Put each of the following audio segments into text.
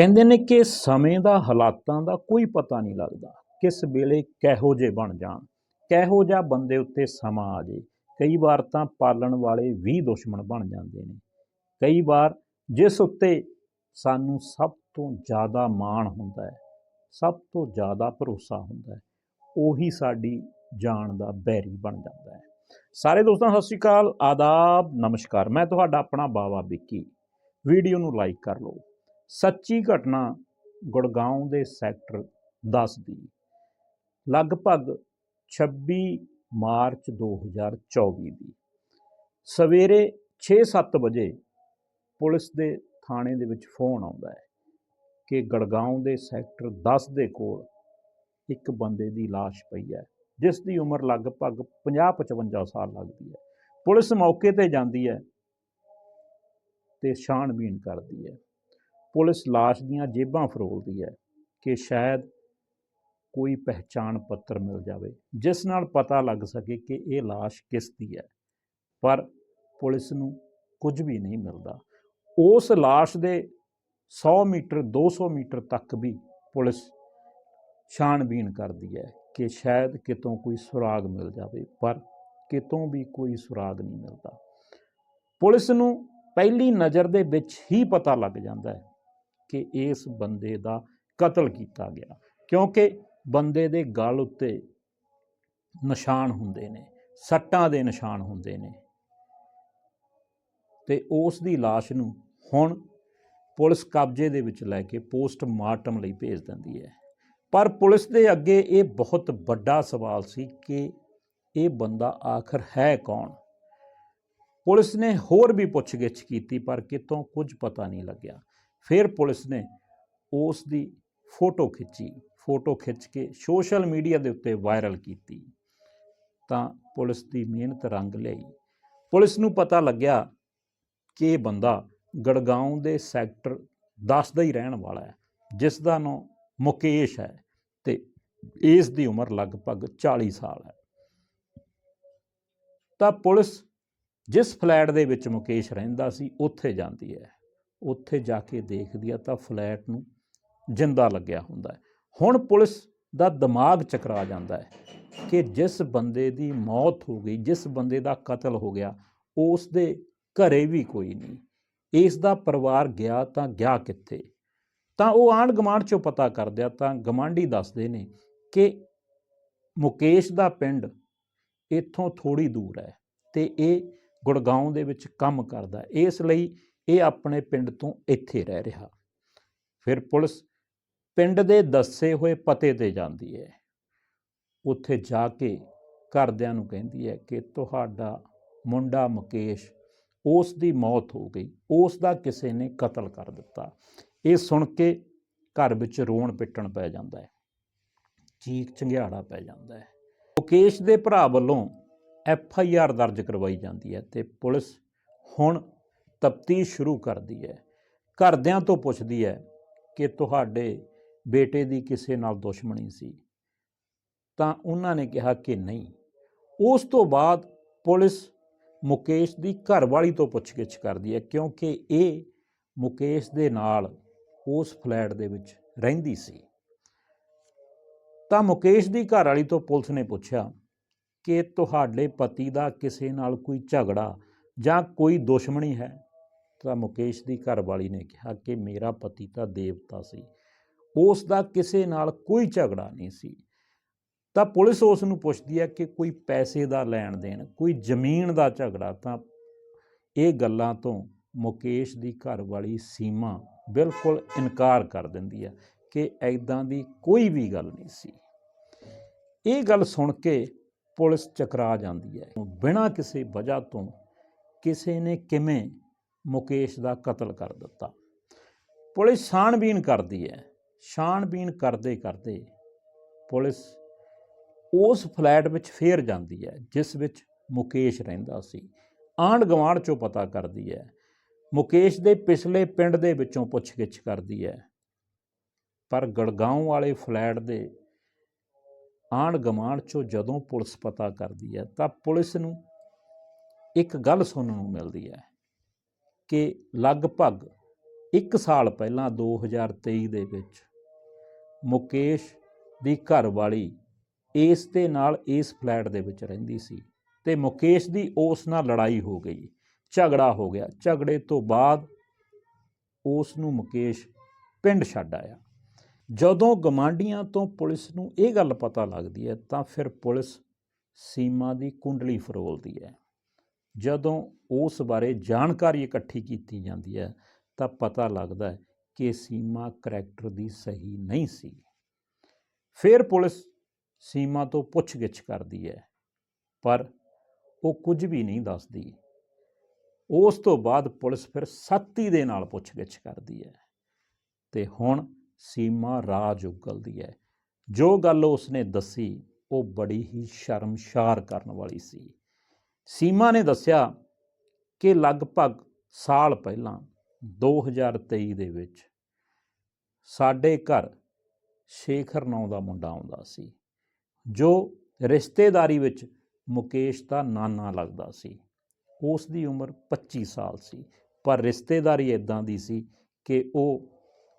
ਕਹਿੰਦੇ ਨੇ ਕਿ ਸਮੇਂ ਦਾ, ਹਾਲਾਤਾਂ ਦਾ ਕੋਈ ਪਤਾ ਨਹੀਂ ਲੱਗਦਾ ਕਿਸ ਵੇਲੇ ਕਿਹੋ ਜਿਹੇ ਬਣ ਜਾਣ, ਕਿਹੋ ਜਿਹਾ ਬੰਦੇ ਉੱਤੇ ਸਮਾਂ ਆ ਜੇ ਕਈ ਵਾਰ ਤਾਂ ਪਾਲਣ ਵਾਲੇ ਵੀ ਦੁਸ਼ਮਣ ਬਣ ਜਾਂਦੇ ਨੇ। ਕਈ ਵਾਰ ਜਿਸ ਉੱਤੇ ਸਾਨੂੰ ਸਭ ਤੋਂ ਜ਼ਿਆਦਾ ਮਾਣ ਹੁੰਦਾ ਹੈ, ਸਭ ਤੋਂ ਜ਼ਿਆਦਾ ਭਰੋਸਾ ਹੁੰਦਾ ਹੈ, ਉਹੀ ਸਾਡੀ ਜਾਨ ਦਾ ਬੈਰੀ ਬਣ ਜਾਂਦਾ ਹੈ। ਸਾਰੇ ਦੋਸਤਾਂ, ਸਤਿ ਸ਼੍ਰੀ ਅਕਾਲ, ਆਦਾਬ, ਨਮਸਕਾਰ। ਮੈਂ ਤੁਹਾਡਾ ਆਪਣਾ ਬਾਵਾ ਵਿੱਕੀ। ਵੀਡੀਓ ਨੂੰ ਲਾਈਕ ਕਰ ਲਓ। ਸੱਚੀ ਘਟਨਾ ਗੁੜਗਾਉਂ ਦੇ ਸੈਕਟਰ 10 ਦੀ ਲਗਭਗ 26 ਮਾਰਚ 2024 ਦੀ ਸਵੇਰੇ 6-7 ਵਜੇ ਪੁਲਿਸ ਦੇ ਥਾਣੇ ਦੇ ਵਿੱਚ ਫੋਨ ਆਉਂਦਾ ਹੈ ਕਿ ਗੜਗਾਉਂ ਦੇ ਸੈਕਟਰ 10 ਦੇ ਕੋਲ ਇੱਕ ਬੰਦੇ ਦੀ ਲਾਸ਼ ਪਈ ਹੈ, ਜਿਸ ਦੀ ਉਮਰ ਲਗਭਗ 50-55 ਸਾਲ ਲੱਗਦੀ ਹੈ। ਪੁਲਿਸ ਮੌਕੇ ਤੇ ਜਾਂਦੀ ਹੈ ਤੇ ਛਾਣਬੀਣ ਕਰਦੀ ਹੈ। ਪੁਲਿਸ ਲਾਸ਼ ਦੀਆਂ ਜੇਬਾਂ ਫਰੋਲਦੀ ਹੈ ਕਿ ਸ਼ਾਇਦ ਕੋਈ ਪਹਿਚਾਣ ਪੱਤਰ ਮਿਲ ਜਾਵੇ, ਜਿਸ ਨਾਲ ਪਤਾ ਲੱਗ ਸਕੇ ਕਿ ਇਹ ਲਾਸ਼ ਕਿਸ ਦੀ ਹੈ। ਪਰ ਪੁਲਿਸ ਨੂੰ ਕੁਝ ਵੀ ਨਹੀਂ ਮਿਲਦਾ। ਉਸ ਲਾਸ਼ ਦੇ 100 ਮੀਟਰ 200 ਮੀਟਰ ਤੱਕ ਵੀ ਪੁਲਿਸ ਛਾਣਬੀਣ ਕਰਦੀ ਹੈ ਕਿ ਸ਼ਾਇਦ ਕਿਤੋਂ ਕੋਈ ਸੁਰਾਗ ਮਿਲ ਜਾਵੇ, ਪਰ ਕਿਤੋਂ ਵੀ ਕੋਈ ਸੁਰਾਗ ਨਹੀਂ ਮਿਲਦਾ। ਪੁਲਿਸ ਨੂੰ ਪਹਿਲੀ ਨਜ਼ਰ ਦੇ ਵਿੱਚ ਹੀ ਪਤਾ ਲੱਗ ਜਾਂਦਾ ਹੈ ਕਿ ਇਸ ਬੰਦੇ ਦਾ ਕਤਲ ਕੀਤਾ ਗਿਆ। ਕਿਉਂਕਿ ਬੰਦੇ ਦੇ ਗਲ ਉੱਤੇ ਨਿਸ਼ਾਨ ਹੁੰਦੇ ਨੇ, ਸੱਟਾਂ ਦੇ ਨਿਸ਼ਾਨ ਹੁੰਦੇ ਨੇ। ਤੇ ਉਸ ਦੀ লাশ ਨੂੰ ਹੁਣ ਪੁਲਿਸ ਕਬਜ਼ੇ ਦੇ ਵਿੱਚ ਲੈ ਕੇ ਪੋਸਟਮਾਰਟਮ ਲਈ ਭੇਜ ਦਿੰਦੀ ਹੈ। ਪਰ ਪੁਲਿਸ ਦੇ ਅੱਗੇ ਇਹ ਬਹੁਤ ਵੱਡਾ ਸਵਾਲ ਸੀ ਕਿ ਇਹ ਬੰਦਾ ਆਖਰ ਹੈ ਕੌਣ? ਪੁਲਿਸ ਨੇ ਹੋਰ ਵੀ ਪੁੱਛਗਿੱਛ ਕੀਤੀ, ਪਰ ਕਿਤੋਂ ਕੁਝ ਪਤਾ ਨਹੀਂ ਲੱਗਿਆ। ਫਿਰ ਪੁਲਿਸ ਨੇ ਉਸ ਦੀ ਫੋਟੋ ਖਿੱਚੀ। ਫੋਟੋ ਖਿੱਚ ਕੇ ਸੋਸ਼ਲ ਮੀਡੀਆ ਦੇ ਉੱਤੇ ਵਾਇਰਲ ਕੀਤੀ। ਤਾਂ ਪੁਲਿਸ ਦੀ ਮਿਹਨਤ ਰੰਗ ਲਈ। ਪੁਲਿਸ ਨੂੰ ਪਤਾ ਲੱਗਿਆ ਕਿ ਇਹ ਬੰਦਾ ਗੜਗਾਉਂ ਦੇ ਸੈਕਟਰ 10 ਦਾ ਹੀ ਰਹਿਣ ਵਾਲਾ ਹੈ, ਜਿਸ ਦਾ ਨਾਮ ਮੁਕੇਸ਼ ਹੈ ਤੇ ਇਸ ਦੀ ਉਮਰ ਲਗਭਗ 40 ਸਾਲ ਹੈ। ਤਾਂ ਪੁਲਿਸ ਜਿਸ ਫਲੈਟ ਦੇ ਵਿੱਚ ਮੁਕੇਸ਼ ਰਹਿੰਦਾ ਸੀ, ਉੱਥੇ ਜਾਂਦੀ ਹੈ। ਉੱਥੇ ਜਾ ਕੇ ਦੇਖਦੀ ਆ ਤਾਂ ਫਲੈਟ ਨੂੰ ਜਿੰਦਾ ਲੱਗਿਆ ਹੁੰਦਾ ਹੈ। ਹੁਣ ਪੁਲਿਸ ਦਾ ਦਿਮਾਗ ਚਕਰਾ ਜਾਂਦਾ ਹੈ ਕਿ ਜਿਸ ਬੰਦੇ ਦੀ ਮੌਤ ਹੋ ਗਈ, ਜਿਸ ਬੰਦੇ ਦਾ ਕਤਲ ਹੋ ਗਿਆ, ਉਸ ਦੇ ਘਰੇ ਵੀ ਕੋਈ ਨਹੀਂ। ਇਸ ਦਾ ਪਰਿਵਾਰ ਗਿਆ ਤਾਂ ਗਿਆ ਕਿੱਥੇ? ਤਾਂ ਉਹ ਆਂਢ ਗੁਆਂਢ ਚੋਂ ਪਤਾ ਕਰਦਿਆ ਤਾਂ ਗਮਾਂਡੀ ਦੱਸਦੇ ਨੇ ਕਿ ਮੁਕੇਸ਼ ਦਾ ਪਿੰਡ ਇੱਥੋਂ ਥੋੜੀ ਦੂਰ ਹੈ ਤੇ ਇਹ ਗੁੜਗਾਉਂ ਦੇ ਵਿੱਚ ਕੰਮ ਕਰਦਾ ਇਸ ਲਈ ਇਹ ਆਪਣੇ ਪਿੰਡ ਤੋਂ ਇੱਥੇ ਰਹਿ ਰਿਹਾ। ਫਿਰ ਪੁਲਿਸ ਪਿੰਡ ਦੇ ਦੱਸੇ ਹੋਏ ਪਤੇ ਤੇ ਜਾਂਦੀ ਹੈ। ਉੱਥੇ ਜਾ ਕੇ ਘਰਦਿਆਂ ਨੂੰ ਕਹਿੰਦੀ ਹੈ ਕਿ ਤੁਹਾਡਾ ਮੁੰਡਾ ਮੁਕੇਸ਼ ਉਸ ਦੀ ਮੌਤ ਹੋ ਗਈ। ਉਸ ਦਾ ਕਿਸੇ ਨੇ ਕਤਲ ਕਰ ਦਿੱਤਾ। ਇਹ ਸੁਣ ਕੇ ਘਰ ਵਿੱਚ ਰੋਣ ਪਿੱਟਣ ਪੈ ਜਾਂਦਾ ਹੈ। ਚੀਕ ਚੰਗਿਆੜਾ ਪੈ ਜਾਂਦਾ ਹੈ। ਮੁਕੇਸ਼ ਦੇ ਭਰਾ ਵੱਲੋਂ ਐਫ ਆਈ ਆਰ ਦਰਜ ਕਰਵਾਈ ਜਾਂਦੀ ਹੈ ਤੇ ਪੁਲਿਸ ਹੁਣ ਤਫਤੀਸ਼ ਸ਼ੁਰੂ ਕਰਦੀ ਹੈ। ਘਰਦਿਆਂ ਤੋਂ ਪੁੱਛਦੀ ਹੈ ਕਿ ਤੁਹਾਡੇ ਬੇਟੇ ਦੀ ਕਿਸੇ ਨਾਲ ਦੁਸ਼ਮਣੀ ਸੀ? ਤਾਂ ਉਹਨਾਂ ਨੇ ਕਿਹਾ ਕਿ ਨਹੀਂ। ਉਸ ਤੋਂ ਬਾਅਦ ਪੁਲਿਸ ਮੁਕੇਸ਼ ਦੀ ਘਰਵਾਲੀ ਤੋਂ ਪੁੱਛਗਿੱਛ ਕਰਦੀ ਹੈ ਕਿਉਂਕਿ ਇਹ ਮੁਕੇਸ਼ ਦੇ ਨਾਲ ਉਸ ਫਲੈਟ ਦੇ ਵਿੱਚ ਰਹਿੰਦੀ ਸੀ। ਤਾਂ ਮੁਕੇਸ਼ ਦੀ ਘਰਵਾਲੀ ਤੋਂ ਪੁਲਿਸ ਨੇ ਪੁੱਛਿਆ ਕਿ ਤੁਹਾਡੇ ਪਤੀ ਦਾ ਕਿਸੇ ਨਾਲ ਕੋਈ ਝਗੜਾ ਜਾਂ ਕੋਈ ਦੁਸ਼ਮਣੀ ਹੈ? ਤਾਂ ਮੁਕੇਸ਼ ਦੀ ਘਰਵਾਲੀ ਨੇ ਕਿਹਾ ਕਿ ਮੇਰਾ ਪਤੀ ਤਾਂ ਦੇਵਤਾ ਸੀ। ਉਸ ਦਾ ਕਿਸੇ ਨਾਲ ਕੋਈ ਝਗੜਾ ਨਹੀਂ ਸੀ। ਤਾਂ ਪੁਲਿਸ ਉਸ ਨੂੰ ਪੁੱਛਦੀ ਹੈ ਕਿ ਕੋਈ ਪੈਸੇ ਦਾ ਲੈਣ ਦੇਣ, ਕੋਈ ਜ਼ਮੀਨ ਦਾ ਝਗੜਾ, ਤਾਂ ਇਹ ਗੱਲਾਂ ਤੋਂ ਮੁਕੇਸ਼ ਦੀ ਘਰਵਾਲੀ ਸੀਮਾ ਬਿਲਕੁਲ ਇਨਕਾਰ ਕਰ ਦਿੰਦੀ ਹੈ ਕਿ ਐਦਾਂ ਦੀ ਕੋਈ ਵੀ ਗੱਲ ਨਹੀਂ ਸੀ। ਇਹ ਗੱਲ ਸੁਣ ਕੇ ਪੁਲਿਸ ਚਕਰਾ ਜਾਂਦੀ ਹੈ। ਬਿਨਾਂ ਕਿਸੇ ਵਜ੍ਹਾ ਤੋਂ ਕਿਸੇ ਨੇ ਕਿਵੇਂ ਮੁਕੇਸ਼ ਦਾ ਕਤਲ ਕਰ ਦਿੱਤਾ। ਪੁਲਿਸ ਛਾਣਬੀਨ ਕਰਦੀ ਹੈ। ਛਾਣਬੀਨ ਕਰਦੇ ਕਰਦੇ ਪੁਲਿਸ ਉਸ ਫਲੈਟ ਵਿੱਚ ਫੇਰ ਜਾਂਦੀ ਹੈ, ਜਿਸ ਵਿੱਚ ਮੁਕੇਸ਼ ਰਹਿੰਦਾ ਸੀ। ਆਂਢ ਗਵਾਂਢ ਚੋਂ ਪਤਾ ਕਰਦੀ ਹੈ, ਮੁਕੇਸ਼ ਦੇ ਪਿਛਲੇ ਪਿੰਡ ਦੇ ਵਿੱਚੋਂ ਪੁੱਛਗਿੱਛ ਕਰਦੀ ਹੈ। ਪਰ ਗੜਗਾਉਂ ਵਾਲੇ ਫਲੈਟ ਦੇ ਆਂਢ ਗਵਾਂਢ ਚੋਂ ਜਦੋਂ ਪੁਲਿਸ ਪਤਾ ਕਰਦੀ ਹੈ, ਤਾਂ ਪੁਲਿਸ ਨੂੰ ਇੱਕ ਗੱਲ ਸੁਣਨ ਨੂੰ ਮਿਲਦੀ ਹੈ। ਕਿ ਲਗਭਗ 1 ਸਾਲ ਪਹਿਲਾਂ 2023 ਦੇ ਵਿੱਚ ਮੁਕੇਸ਼ ਦੀ ਘਰਵਾਲੀ ਇਸ ਦੇ ਨਾਲ ਇਸ ਫਲੈਟ ਦੇ ਵਿੱਚ ਰਹਿੰਦੀ ਸੀ ਤੇ ਮੁਕੇਸ਼ ਦੀ ਉਸ ਨਾਲ ਲੜਾਈ ਹੋ ਗਈ, ਝਗੜਾ ਹੋ ਗਿਆ। ਝਗੜੇ ਤੋਂ ਬਾਅਦ ਉਸ ਨੂੰ ਮੁਕੇਸ਼ ਪਿੰਡ ਛੱਡ ਆਇਆ। ਜਦੋਂ ਗਮਾਂਡੀਆਂ ਤੋਂ ਪੁਲਿਸ ਨੂੰ ਇਹ ਗੱਲ ਪਤਾ ਲੱਗਦੀ ਹੈ ਤਾਂ ਫਿਰ ਪੁਲਿਸ ਸੀਮਾ ਦੀ ਕੁੰਡਲੀ ਫਰੋਲਦੀ ਹੈ। ਜਦੋਂ ਉਸ ਬਾਰੇ ਜਾਣਕਾਰੀ ਇਕੱਠੀ ਕੀਤੀ ਜਾਂਦੀ ਹੈ, ਤਾਂ ਪਤਾ ਲੱਗਦਾ ਹੈ ਕਿ ਸੀਮਾ ਕਰੈਕਟਰ ਦੀ ਸਹੀ ਨਹੀਂ ਸੀ। ਫਿਰ ਪੁਲਿਸ ਸੀਮਾ ਤੋਂ ਪੁੱਛਗਿੱਛ ਕਰਦੀ ਹੈ, ਪਰ ਉਹ ਕੁਝ ਵੀ ਨਹੀਂ ਦੱਸਦੀ। ਉਸ ਤੋਂ ਬਾਅਦ ਪੁਲਿਸ ਫਿਰ ਸਖਤੀ ਦੇ ਨਾਲ ਪੁੱਛਗਿੱਛ ਕਰਦੀ ਹੈ ਤੇ ਹੁਣ ਸੀਮਾ ਰਾਜ ਉਗਲਦੀ ਹੈ। ਜੋ ਗੱਲ ਉਸਨੇ ਦੱਸੀ, ਉਹ ਬੜੀ ਹੀ ਸ਼ਰਮਸ਼ਾਰ ਕਰਨ ਵਾਲੀ ਸੀ। ਸੀਮਾ ਨੇ ਦੱਸਿਆ ਕਿ ਲਗਭਗ ਸਾਲ ਪਹਿਲਾਂ 2023 ਦੇ ਵਿੱਚ, ਸਾਡੇ ਘਰ ਸ਼ੇਖਰ ਨਾਂ ਦਾ ਮੁੰਡਾ ਆਉਂਦਾ ਸੀ, ਜੋ ਰਿਸ਼ਤੇਦਾਰੀ ਵਿੱਚ ਮੁਕੇਸ਼ ਦਾ ਨਾਨਾ ਲੱਗਦਾ ਸੀ। ਉਸ ਦੀ ਉਮਰ 25 ਸਾਲ ਸੀ, ਪਰ ਰਿਸ਼ਤੇਦਾਰੀ ਇਦਾਂ ਦੀ ਸੀ ਕਿ ਉਹ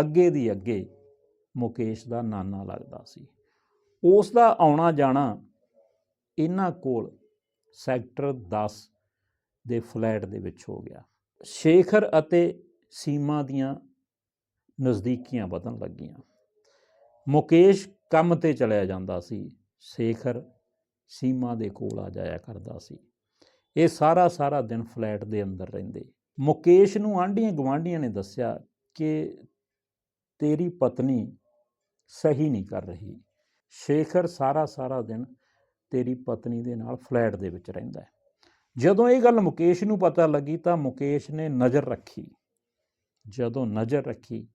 ਅੱਗੇ ਦੀ ਅੱਗੇ ਮੁਕੇਸ਼ ਦਾ ਨਾਨਾ ਲੱਗਦਾ ਸੀ। ਉਸ ਦਾ ਆਉਣਾ ਜਾਣਾ ਇਹਨਾਂ ਕੋਲ ਸੈਕਟਰ 10 ਦੇ ਫਲੈਟ ਦੇ ਵਿੱਚ ਹੋ ਗਿਆ। ਸ਼ੇਖਰ ਅਤੇ ਸੀਮਾ ਦੀਆਂ ਨਜ਼ਦੀਕੀਆਂ ਵਧਣ ਲੱਗੀਆਂ। ਮੁਕੇਸ਼ ਕੰਮ ਤੇ ਚਲਿਆ ਜਾਂਦਾ ਸੀ। ਸ਼ੇਖਰ ਸੀਮਾ ਦੇ ਕੋਲ ਆ ਜਾਇਆ ਕਰਦਾ ਸੀ। ਇਹ ਸਾਰਾ ਸਾਰਾ ਦਿਨ ਫਲੈਟ ਦੇ ਅੰਦਰ ਰਹਿੰਦੇ। ਮੁਕੇਸ਼ ਨੂੰ ਆਂਢੀਆਂ ਗਵਾਂਢੀਆਂ ਨੇ ਦੱਸਿਆ ਕਿ ਤੇਰੀ ਪਤਨੀ ਸਹੀ ਨਹੀਂ ਕਰ ਰਹੀ। ਸ਼ੇਖਰ ਸਾਰਾ ਸਾਰਾ ਦਿਨ ਤੇਰੀ ਪਤਨੀ ਦੇ ਨਾਲ ਫਲੈਟ ਦੇ ਵਿੱਚ ਰਹਿੰਦਾ ਹੈ। ਜਦੋਂ ਇਹ ਗੱਲ ਮੁਕੇਸ਼ ਨੂੰ ਪਤਾ ਲੱਗੀ ਤਾਂ ਮੁਕੇਸ਼ ਨੇ ਨਜ਼ਰ ਰੱਖੀ। ਜਦੋਂ ਨਜ਼ਰ ਰੱਖੀ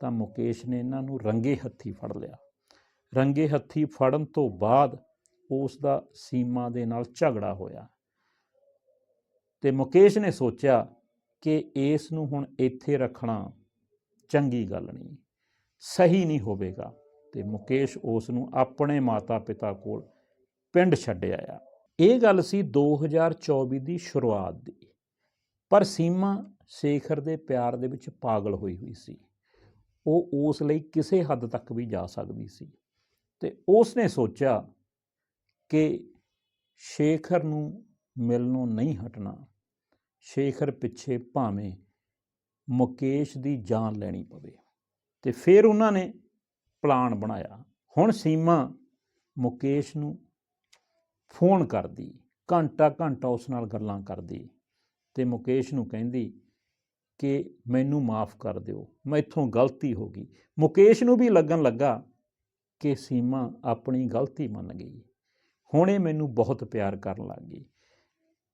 ਤਾਂ ਮੁਕੇਸ਼ ਨੇ ਇਹਨਾਂ ਨੂੰ ਰੰਗੇ ਹੱਥੀ ਫੜ ਲਿਆ। ਰੰਗੇ ਹੱਥੀ ਫੜਨ ਤੋਂ ਬਾਅਦ ਉਸ ਦਾ ਸੀਮਾ ਦੇ ਨਾਲ ਝਗੜਾ ਹੋਇਆ ਤੇ ਮੁਕੇਸ਼ ਨੇ ਸੋਚਿਆ ਕਿ ਇਸ ਨੂੰ ਹੁਣ ਇੱਥੇ ਰੱਖਣਾ ਚੰਗੀ ਗੱਲ ਨਹੀਂ, ਸਹੀ ਨਹੀਂ ਹੋਵੇਗਾ ਤੇ ਮੁਕੇਸ਼ ਉਸ ਨੂੰ ਆਪਣੇ ਮਾਤਾ-ਪਿਤਾ ਕੋਲ ਪਿੰਡ ਛੱਡਿਆ ਆ। ਇਹ ਗੱਲ ਸੀ 2024 ਦੀ ਸ਼ੁਰੂਆਤ ਦੀ। ਪਰ ਸੀਮਾ ਸ਼ੇਖਰ ਦੇ ਪਿਆਰ ਦੇ ਵਿੱਚ ਪਾਗਲ ਹੋਈ ਹੋਈ ਸੀ। ਉਹ ਉਸ ਲਈ ਕਿਸੇ ਹੱਦ ਤੱਕ ਵੀ ਜਾ ਸਕਦੀ ਸੀ। ਤੇ ਉਸ ਨੇ ਸੋਚਿਆ ਕਿ ਸ਼ੇਖਰ ਨੂੰ ਮਿਲਣੋਂ ਨਹੀਂ ਹਟਣਾ। ਸ਼ੇਖਰ ਪਿੱਛੇ ਭਾਵੇਂ ਮੁਕੇਸ਼ ਦੀ ਜਾਨ ਲੈਣੀ ਪਵੇ। ਤੇ ਫਿਰ ਉਹਨਾਂ ਨੇ ਪਲਾਨ ਬਣਾਇਆ। ਹੁਣ ਸੀਮਾ ਮੁਕੇਸ਼ ਨੂੰ ਫੋਨ ਕਰਦੀ, ਘੰਟਾ ਘੰਟਾ ਉਸ ਨਾਲ ਗੱਲਾਂ ਕਰਦੀ ਤੇ ਮੁਕੇਸ਼ ਨੂੰ ਕਹਿੰਦੀ ਕਿ ਮੈਨੂੰ ਮਾਫ ਕਰ ਦਿਓ ਮੈਥੋਂ ਗਲਤੀ ਹੋ ਗਈ। ਮੁਕੇਸ਼ ਨੂੰ ਵੀ ਲੱਗਣ ਲੱਗਾ ਕਿ ਸੀਮਾ ਆਪਣੀ ਗਲਤੀ ਮੰਨ ਗਈ। ਹੁਣ ਇਹ ਮੈਨੂੰ ਬਹੁਤ ਪਿਆਰ ਕਰਨ ਲੱਗ ਗਈ।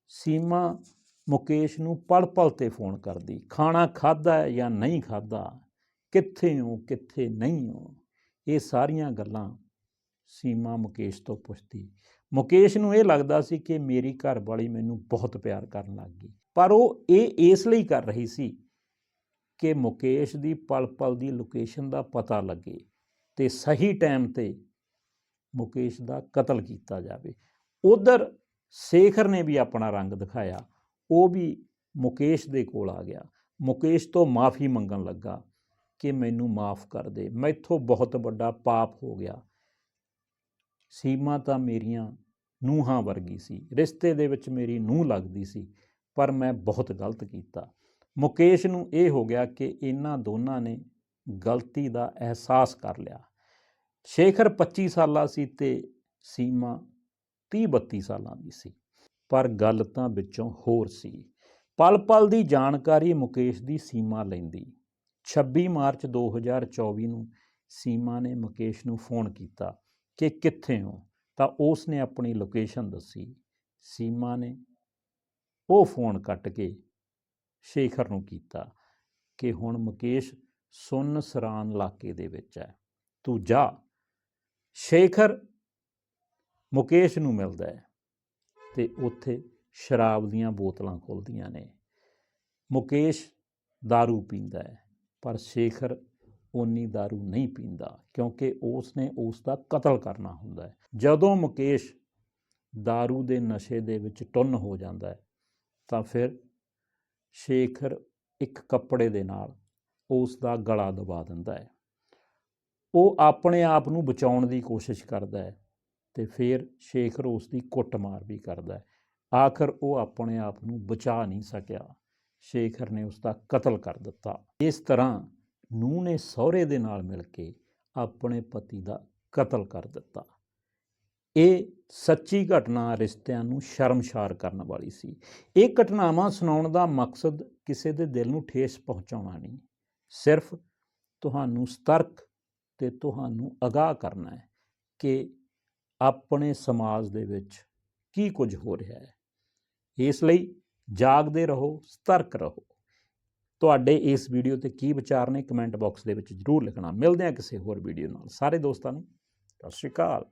ਸੀਮਾ ਮੁਕੇਸ਼ ਨੂੰ ਪਲ ਪਲ ਤੇ ਫੋਨ ਕਰਦੀ, ਖਾਣਾ ਖਾਦਾ ਜਾਂ ਨਹੀਂ ਖਾਦਾ ਕਿੱਥੇ ਹੋ, ਕਿੱਥੇ ਨਹੀਂ ਹੋ? ਇਹ ਸਾਰੀਆਂ ਗੱਲਾਂ ਸੀਮਾ ਮੁਕੇਸ਼ ਤੋਂ ਪੁੱਛਦੀ। ਮੁਕੇਸ਼ ਨੂੰ ਇਹ ਲੱਗਦਾ ਸੀ ਕਿ ਮੇਰੀ ਘਰ ਵਾਲੀ ਮੈਨੂੰ ਬਹੁਤ ਪਿਆਰ ਕਰਨ ਲੱਗ ਗਈ। ਪਰ ਉਹ ਇਹ ਇਸ ਲਈ ਕਰ ਰਹੀ ਸੀ ਕਿ ਮੁਕੇਸ਼ ਦੀ ਪਲ ਪਲ ਦੀ ਲੋਕੇਸ਼ਨ ਦਾ ਪਤਾ ਲੱਗੇ ਤੇ ਸਹੀ ਟਾਈਮ ਤੇ ਮੁਕੇਸ਼ ਦਾ ਕਤਲ ਕੀਤਾ ਜਾਵੇ। ਉਧਰ ਸ਼ੇਖਰ ਨੇ ਵੀ ਆਪਣਾ ਰੰਗ ਦਿਖਾਇਆ। ਉਹ ਵੀ ਮੁਕੇਸ਼ ਦੇ ਕੋਲ ਆ ਗਿਆ। ਮੁਕੇਸ਼ ਤੋਂ ਮਾਫੀ ਮੰਗਣ ਲੱਗਾ ਕਿ ਮੈਨੂੰ ਮਾਫ ਕਰ ਦੇ। ਮੈਥੋਂ ਬਹੁਤ ਵੱਡਾ ਪਾਪ ਹੋ ਗਿਆ। ਸੀਮਾ ਤਾਂ ਮੇਰੀਆਂ ਨੂੰਹਾਂ ਵਰਗੀ ਸੀ। ਰਿਸ਼ਤੇ ਦੇ ਵਿੱਚ ਮੇਰੀ ਨੂੰਹ ਲੱਗਦੀ ਸੀ, ਪਰ ਮੈਂ ਬਹੁਤ ਗਲਤ ਕੀਤਾ। ਮੁਕੇਸ਼ ਨੂੰ ਇਹ ਹੋ ਗਿਆ ਕਿ ਇਹਨਾਂ ਦੋਨਾਂ ਨੇ ਗਲਤੀ ਦਾ ਅਹਿਸਾਸ ਕਰ ਲਿਆ। ਸ਼ੇਖਰ 25 ਸਾਲਾਂ ਸੀ ਤੇ ਸੀਮਾ 30 32 ਸਾਲਾਂ ਦੀ ਸੀ, ਪਰ ਗੱਲ ਤਾਂ ਵਿੱਚੋਂ ਹੋਰ ਸੀ। ਪਲ ਪਲ ਦੀ ਜਾਣਕਾਰੀ ਮੁਕੇਸ਼ ਦੀ ਸੀਮਾ ਲੈਂਦੀ। 26 ਮਾਰਚ 2024 ਨੂੰ ਸੀਮਾ ਨੇ ਮੁਕੇਸ਼ ਨੂੰ ਫੋਨ ਕੀਤਾ ਕਿ ਕਿੱਥੇ ਹੋ? ਤਾਂ ਉਸ ਨੇ ਆਪਣੀ ਲੋਕੇਸ਼ਨ ਦੱਸੀ, ਸੀਮਾ ਨੇ। ਉਹ ਫੋਨ ਕੱਟ ਕੇ ਸ਼ੇਖਰ ਨੂੰ ਕੀਤਾ ਕਿ ਹੁਣ ਮੁਕੇਸ਼ ਸੁੰਨ ਸਰਾਨ ਇਲਾਕੇ ਦੇ ਵਿੱਚ ਹੈ। ਤੂੰ ਜਾ। ਸ਼ੇਖਰ ਮੁਕੇਸ਼ ਨੂੰ ਮਿਲਦਾ ਹੈ ਤੇ ਉੱਥੇ ਸ਼ਰਾਬ ਦੀਆਂ ਬੋਤਲਾਂ ਖੁੱਲਦੀਆਂ ਨੇ। ਮੁਕੇਸ਼ दारू ਪੀਂਦਾ ਹੈ, ਪਰ ਸ਼ੇਖਰ ਉਨੀ दारू ਨਹੀਂ ਪੀਂਦਾ ਕਿਉਂਕਿ ਉਸ ਨੇ ਉਸ ਦਾ ਕਤਲ ਕਰਨਾ ਹੁੰਦਾ ਹੈ ਜਦੋਂ ਮੁਕੇਸ਼ दारू ਦੇ ਨਸ਼ੇ ਦੇ ਵਿੱਚ ਟੁੰਨ ਹੋ ਜਾਂਦਾ ਹੈ ਤਾਂ ਫਿਰ ਸ਼ੇਖਰ ਇੱਕ ਕੱਪੜੇ ਦੇ ਨਾਲ ਉਸ ਦਾ ਗਲਾ ਦਬਾ ਦਿੰਦਾ ਹੈ ਉਹ ਆਪਣੇ ਆਪ ਨੂੰ ਬਚਾਉਣ ਦੀ ਕੋਸ਼ਿਸ਼ ਕਰਦਾ ਹੈ ਤੇ ਫਿਰ ਸ਼ੇਖਰ ਉਸ ਦੀ ਕੁੱਟਮਾਰ ਵੀ ਕਰਦਾ ਹੈ ਆਖਰ ਉਹ ਆਪਣੇ ਆਪ ਨੂੰ ਬਚਾ ਨਹੀਂ ਸਕਿਆ ਸ਼ੇਖਰ ਨੇ ਉਸ ਦਾ ਕਤਲ ਕਰ ਦਿੱਤਾ ਇਸ ਤਰ੍ਹਾਂ ਨੂੰਹ ਨੇ ਸਹੁਰੇ ਦੇ ਨਾਲ ਮਿਲ ਕੇ ਆਪਣੇ ਪਤੀ ਦਾ ਕਤਲ ਕਰ ਦਿੱਤਾ। ਇਹ ਸੱਚੀ ਘਟਨਾ ਰਿਸ਼ਤਿਆਂ ਨੂੰ ਸ਼ਰਮਸ਼ਾਰ ਕਰਨ ਵਾਲੀ ਸੀ। ਇਹ ਘਟਨਾਵਾਂ ਸੁਣਾਉਣ ਦਾ ਮਕਸਦ ਕਿਸੇ ਦੇ ਦਿਲ ਨੂੰ ਠੇਸ ਪਹੁੰਚਾਉਣਾ ਨਹੀਂ। ਸਿਰਫ ਤੁਹਾਨੂੰ ਸਤਰਕ ਤੇ ਤੁਹਾਨੂੰ ਅਗਾਹ ਕਰਨਾ ਹੈ ਕਿ ਆਪਣੇ ਸਮਾਜ ਦੇ ਵਿੱਚ ਕੀ ਕੁਝ ਹੋ ਰਿਹਾ ਹੈ। ਇਸ ਲਈ ਜਾਗਦੇ ਰਹੋ, ਸਤਰਕ ਰਹੋ। ਤੁਹਾਡੇ ਇਸ ਵੀਡੀਓ ਤੇ ਕੀ ਵਿਚਾਰ ਨੇ ਕਮੈਂਟ ਬਾਕਸ ਦੇ ਵਿੱਚ ਜਰੂਰ ਲਿਖਣਾ। ਮਿਲਦੇ ਹਾਂ ਕਿਸੇ ਹੋਰ ਵੀਡੀਓ ਨਾਲ। ਸਾਰੇ ਦੋਸਤਾਂ ਨੂੰ, ਸਤਿ ਸ਼੍ਰੀ ਅਕਾਲ।